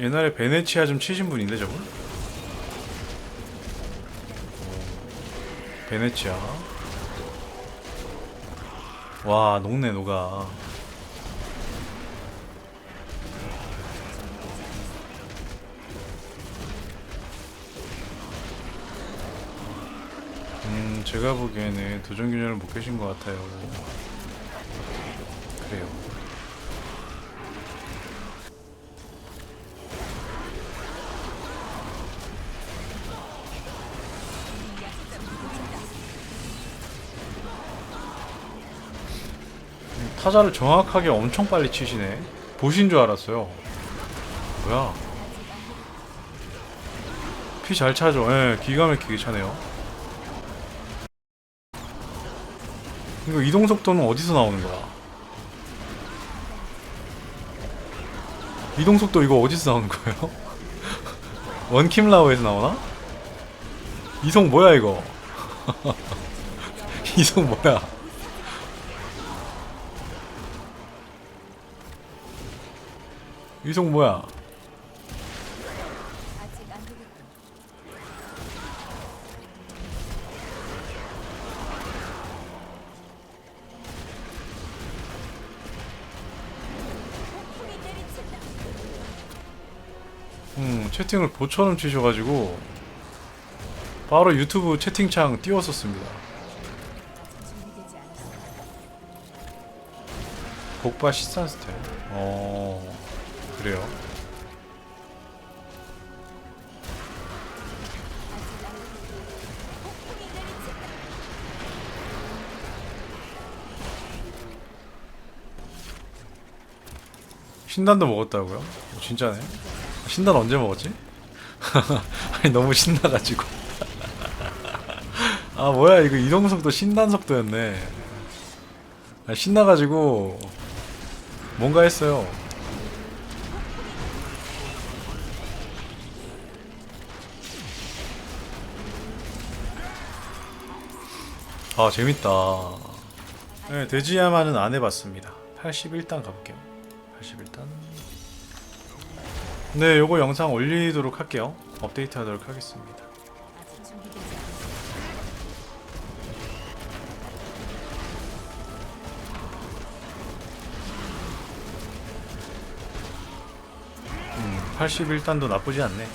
옛날에 베네치아 좀 치신 분인데 저분? 베네치아. 와 녹네 녹아. 음 제가 보기에는 도전균열을 못 계신 것 같아요. 그래요 타자를 정확하게 엄청 빨리 치시네. 보신 줄 알았어요. 뭐야? 피 잘 차죠. 예, 기가 막히게 차네요. 이거 이동 속도는 어디서 나오는 거야? 이동 속도 이거 어디서 나오는 거예요? 원킴라오에서 나오나? 이송 뭐야 이거? 이송 뭐야? 이송 뭐야? 음, 채팅을 보처럼 치셔가지고 바로 유튜브 채팅창 띄웠었습니다. 복바 시산 스타일. 어, 그래요. 신단도 먹었다고요? 어, 진짜네. 신단 언제 먹었지? 아니 너무 신나가지고. 아 뭐야 이거 이동 속도 신단 속도였네. 아, 신나가지고 뭔가 했어요. 아 재밌다. 네, 돼지야마는 안 해봤습니다. 81단 가볼게요. 81단. 네, 요거 영상 올리도록 할게요. 업데이트 하도록 하겠습니다. 음, 81단도 나쁘지 않네.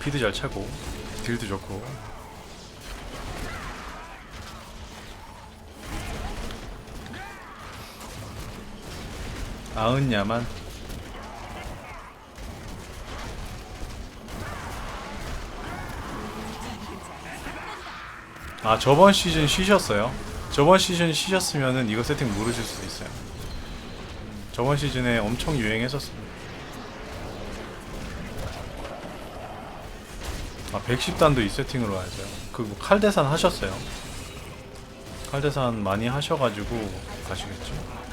피드 잘 차고, 딜도 좋고. 아흔야만. 아 저번 시즌 쉬셨어요? 저번 시즌 쉬셨으면은 이거 세팅 모르실 수도 있어요. 저번 시즌에 엄청 유행했었습니다. 아 110단도 이 세팅으로 와야죠. 그뭐 칼대산 하셨어요? 칼대산 많이 하셔가지고 가시겠죠?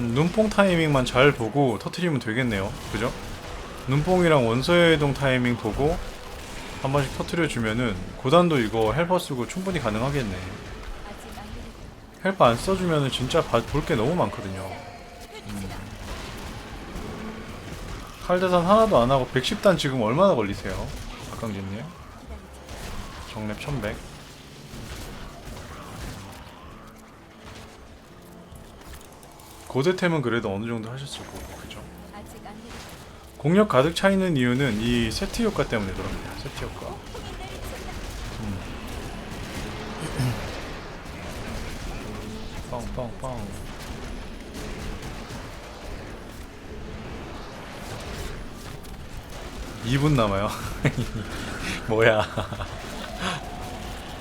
음, 눈뽕 타이밍만 잘 보고 터트리면 되겠네요. 그죠? 눈뽕이랑 원소의 동 타이밍 보고 한 번씩 터트려 주면은 고단도 이거 헬퍼 쓰고 충분히 가능하겠네. 헬퍼 안 써주면은 진짜 볼 게 너무 많거든요. 음. 칼대산 하나도 안 하고 110단 지금 얼마나 걸리세요? 박강진님? 정랩 1100. 고대템은 그래도 어느 정도 하셨을 거고, 그죠? 공력 가득 차 있는 이유는 이 세트 효과 때문에 그럽니다. 세트 효과. 폭풍이 내리친다. 빵빵빵. 이분 남아요. 뭐야.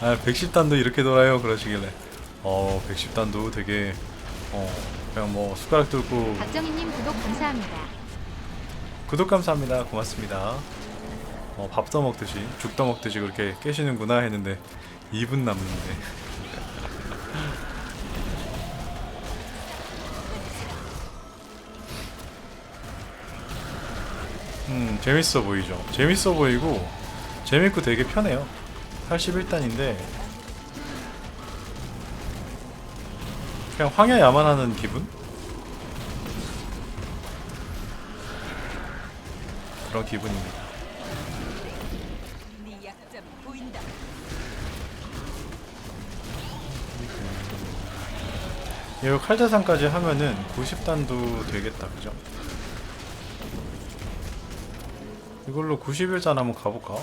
아, 110단도 이렇게 돌아요. 그러시길래. 어, 110단도 되게, 어, 그냥 뭐, 숟가락 들고. 박정희님 구독 감사합니다. 구독 감사합니다. 고맙습니다. 어, 밥 떠먹듯이, 죽 떠먹듯이 그렇게 깨시는구나 했는데, 2분 남는데. 음, 재밌어 보이죠? 재밌어 보이고, 재밌고 되게 편해요. 81단인데 그냥 황야 야만 하는 기분? 그런 기분입니다. 네. 이거 칼자산까지 하면은 90단도 되겠다, 그죠? 이걸로 91단 한번 가볼까?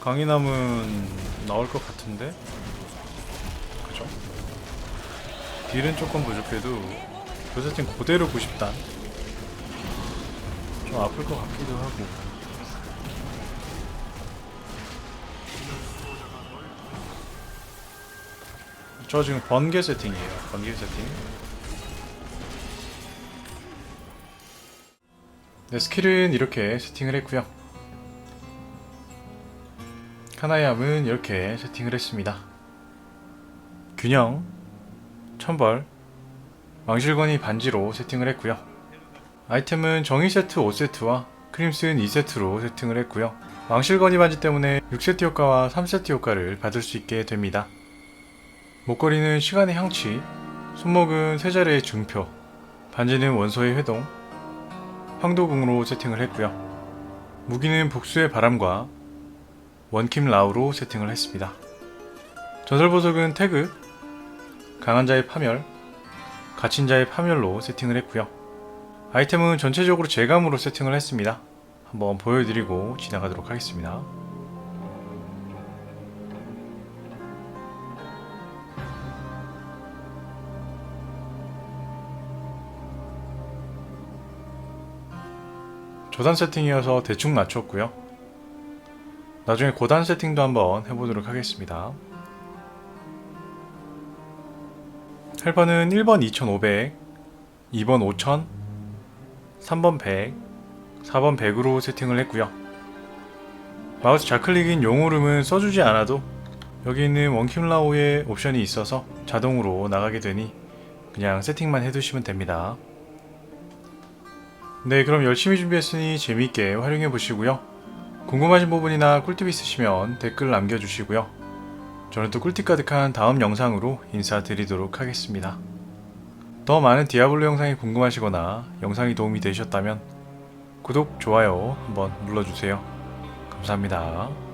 강인함은 나올 것 같은데? 그죠? 딜은 조금 부족해도 그 세팅 그대로 90단. 좀 아플 것 같기도 하고. 저 지금 번개 세팅이에요 번개 세팅. 네, 스킬은 이렇게 세팅을 했고요. 카나이암은 이렇게 세팅을 했습니다. 균형 천벌 왕실권이 반지로 세팅을 했고요 아이템은 정의 세트 5세트와 크림슨 2세트로 세팅을 했고요 왕실권이 반지 때문에 6세트 효과와 3세트 효과를 받을 수 있게 됩니다 목걸이는 시간의 향취, 손목은 세 자리의 증표, 반지는 원소의 회동, 황도궁으로 세팅을 했고요. 무기는 복수의 바람과 원킴 라우로 세팅을 했습니다. 전설 보석은 태그, 강한 자의 파멸, 갇힌 자의 파멸로 세팅을 했고요. 아이템은 전체적으로 제감으로 세팅을 했습니다. 한번 보여드리고 지나가도록 하겠습니다. 조단 세팅이어서 대충 맞췄고요. 나중에 고단 세팅도 한번 해보도록 하겠습니다. 헬퍼는 1번 2500, 2번 5000, 3번 100, 4번 100으로 세팅을 했고요. 마우스 좌클릭인 용오름은 써주지 않아도 여기 있는 원킴라오의 옵션이 있어서 자동으로 나가게 되니 그냥 세팅만 해두시면 됩니다. 네, 그럼 열심히 준비했으니 재미있게 활용해 보시고요. 궁금하신 부분이나 꿀팁 있으시면 댓글 남겨주시고요. 저는 또 꿀팁 가득한 다음 영상으로 인사드리도록 하겠습니다. 더 많은 디아블로 영상이 궁금하시거나 영상이 도움이 되셨다면 구독, 좋아요 한번 눌러주세요. 감사합니다.